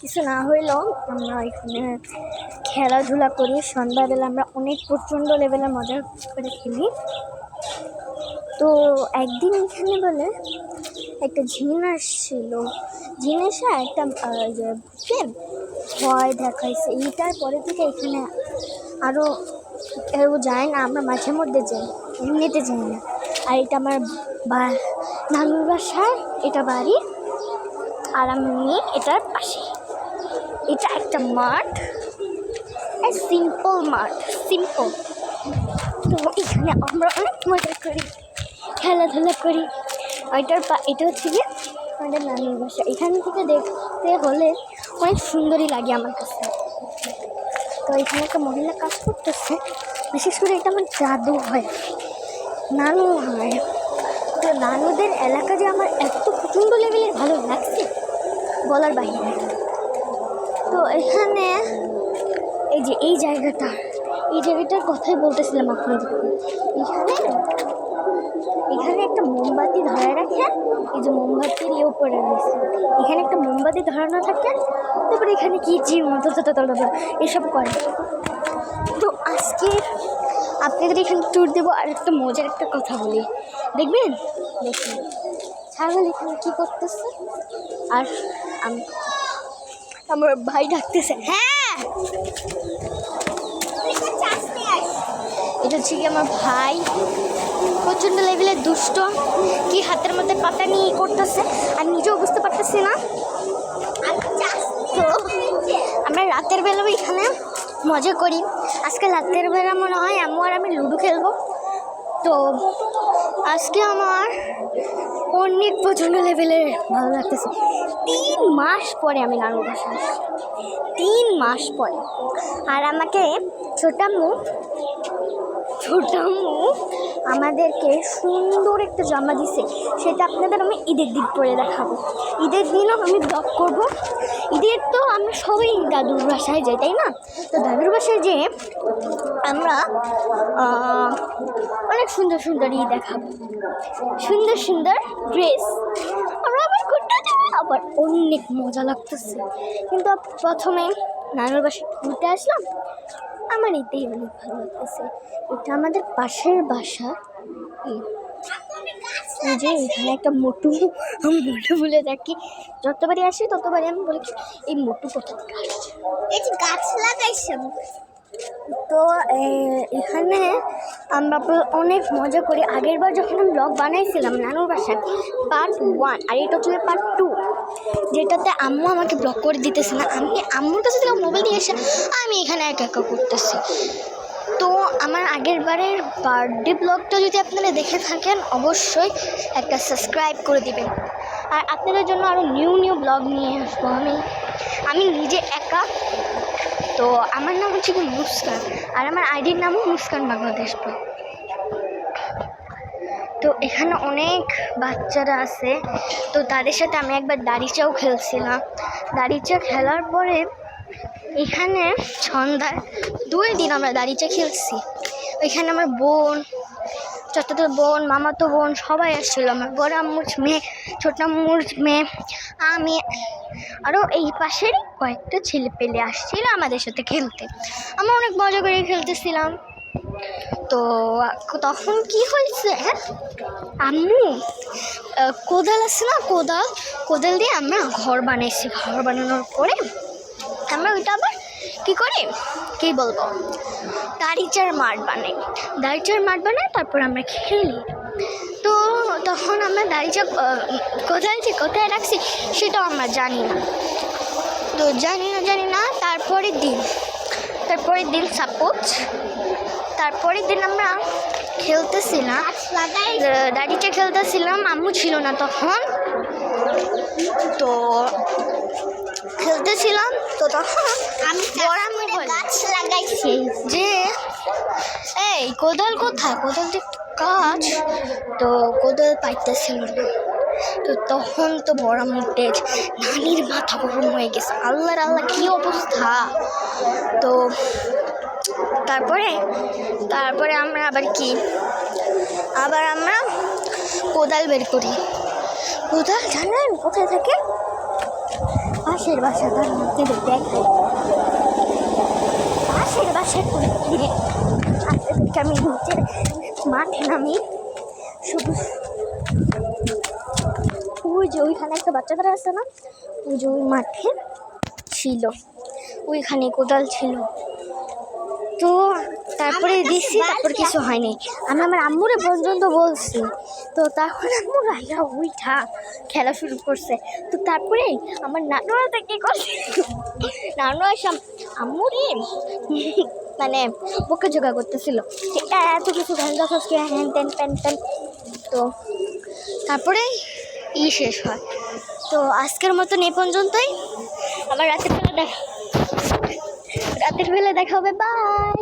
কিছু না হইলেও আমরা এখানে খেলাধুলা করি। সন্ধ্যাবেলা আমরা অনেক প্রচণ্ড লেভেলে মজা করে খেলি। তো একদিন এখানে বলে একটা ঝিন আসছিল। ঝিন এসে একটা ভয় দেখাইছে। এইটার পরে থেকে এখানে আরও কেউ যায় না, আমরা মাঝে মধ্যে যাই। এমনিতে যাই না। আর এটা আমার বা, নানুর বাসায়, এটা বাড়ি। আর আমি এটার পাশে এটা একটা মাঠ সিম্পল মাঠ সিম্পল তো এখানে আমরা অনেক মজা করি, খেলাধুলা করি। ওইটার পা, এটা হচ্ছে গিয়ে আমাদের নানির বাসা। এখান থেকে দেখতে হলে অনেক সুন্দরই লাগে আমার কাছে। তো এখানে একটা মহিলা কাজ করতেছে, বিশেষ করে এটা আমার জাদু হয়, নানু হয়। তো নানুদের এলাকা যে আমার এত প্রচণ্ড লেভেলের ভালো লাগছে, বলার বাহিরে। তো এখানে এই যে এই জায়গাটা, এই জায়গাটার কথাই বলতেছিলাম আপনাদের। এখানে এখানে একটা মোমবাতি ধরে রাখে, এই যে মোমবাতির ইয়ে উপরে রয়েছে। এখানে একটা মোমবাতি ধরানো থাকে, তারপরে এখানে কি জিম মতো এসব করে। তো আজকে আপনাদের এখানে ট্যুর দেবো, আর একটা মজার একটা কথা বলি। দেখবেন? দেখুন। ছাগল এখানে কী করতেছে? আর আমি আমার ভাই ডাকতেছে। হ্যাঁ! এটা হচ্ছে কি আমার ভাই। প্রচণ্ড লেভেলের দুষ্ট। কি হাতের মধ্যে পাতা নিয়ে করতেছে, আর নিজেও বুঝতে পারতেছি না। আমরা রাতের বেলাও এখানে মজা করি। আজকে রাতের বেলা মনে হয় আম্মু আর আমি লুডো খেলব। তো আজকে আমার অনেক প্রচণ্ড লেভেলের ভালো লাগতেছে। তিন মাস পরে আমি নানুর বাসা তিন মাস পরে। আর আমাকে ছোটাম্মু ছোটাম্মু আমাদেরকে সুন্দর একটা জামা দিছে। সেটা আপনাদের আমি ঈদের দিন পরে দেখাবো। ঈদের দিনও আমি ব্লগ করব। ঈদের তো আমরা সবাই দাদুর বাসায় যাই, তাই না? তো দাদুর বাসায় যেয়ে আমরা অনেক সুন্দর সুন্দর ই দেখাবো। সুন্দর সুন্দর ড্রেস আমরা আবার যাব, আবার অনেক মজা লাগতেছে। কিন্তু প্রথমে নানুর বাসায় ঘুরতে আসলাম। আমার এতেই অনেক ভালো লাগতেছে। এটা আমাদের পাশের বাসা। এই যে এখানে একটা মোটু মোটু বলে থাকি যতবারই আসি ততবারই আমি বলি এই মোটু কোথা থেকে আসছে? এই গাছ লাগাইছে। তো এখানে আমরা অনেক মজা করি। আগের বার যখন আমি ব্লগ বানাইছিলাম নানুর বাসায় পার্ট ওয়ান আর এটা হচ্ছে পার্ট টু যেটাতে আম্মু আমাকে ব্লগ করে দিতেছে না। আমি আম্মুর কাছে থেকে মোবাইল নিয়ে এসে আমি এখানে একা একা করতেছি। তো, আমার আগের বারের বার্থডে ব্লগটা যদি আপনারা দেখে থাকেন, অবশ্যই একটা সাবস্ক্রাইব করে দিবেন। আর আপনাদের জন্য আরও নিউ নিউ ব্লগ নিয়ে আসব আমি। আমি নিজে একা তো আমার নাম হচ্ছে কি মুস্কান, আর আমার আইডির নামও মুস্কান বাংলাদেশ তো এখানে অনেক বাচ্চারা আছে, তো তাদের সাথে আমি একবার দাড়িচাও খেলছিলাম। দাড়িচা খেলার পরে এখানে সন্ধ্যায় দুই দিন আমরা দাড়িচা খেলছি। এখানে আমার বোন চতুর্থ বোন, মামাতো বোন সবাই আসছিল। আমার বড় আম্মুর মেয়ে, ছোট আম্মুর মেয়ে। আমি আরও এই পাশের কয়েকটা ছেলে পেলে আসছিল আমাদের সাথে খেলতে। আমরা অনেক মজা করে খেলতেছিলাম। তো, তখন কি হয়েছে? আম্মু কোদাল আছে না, কোদাল? কোদাল দিয়ে আমরা ঘর বানিয়েছি ঘর বানানোর পরে আমরা ওইটা আবার কী করি? কী বলব? দাড়িচার মাঠ বানাই। দাড়িচার মাঠ বানাই, তারপর আমরা খেলি তো তখন আমরা দাড়িচা কোদাল যে কোথায় রাখছি সেটাও আমরা জানি না। তো জানি না জানি না, তারপরের দিন। তারপরের দিন সাপোজ তারপরের দিন আমরা খেলতেছিলাম দাড়িটা খেলতেছিলাম, আম্মু ছিল না তখন। তো খেলতেছিলাম তো তখন আমি বড় গাছ লাগাইছি। যে এই কোদাল কোথায়? কোদাল যে গাছ তো কোদাল পাইতেছিল না। তো তখন তো বড় মুটের নানির মাথা গরম হয়ে গেছে। আল্লাহর আল্লাহ কী অবস্থা? তো তারপরে তারপরে আমরা আবার কি? আবার আমরা কোদাল বের করি। কোদাল জানেন কোথায় থাকে? পাশের বাসা তার মধ্যে দেখো। পাশের করে কিনে আপনাদেরকে আমি নিচে মাঠে নামি শুধু ওই যে ওইখানে একটা বাচ্চা বাচ্চাদের আছে না? ওই যে ওই মাঠে ছিল। ওইখানে কোদাল ছিল। তো তারপরে দিচ্ছি তারপর কিছু হয়নি। আমি আমার আম্মুরে পর্যন্ত বলছি তো তখন আম্মু রাইয়া উইঠা খেলা শুরু করছে। তো তারপরে আমার নানুরা তো কি করছে? নানু এসে আম্মুরে মানে বকে জোগা করতেছিল। এত কিছু গান গাছ হ্যান ত্যান প্যান প্যান তো তারপরে ই শেষ হয়। তো আজকের মতন এই পর্যন্তই। আবার রাতের বেলা দেখা রাতের বেলা দেখা হবে বাই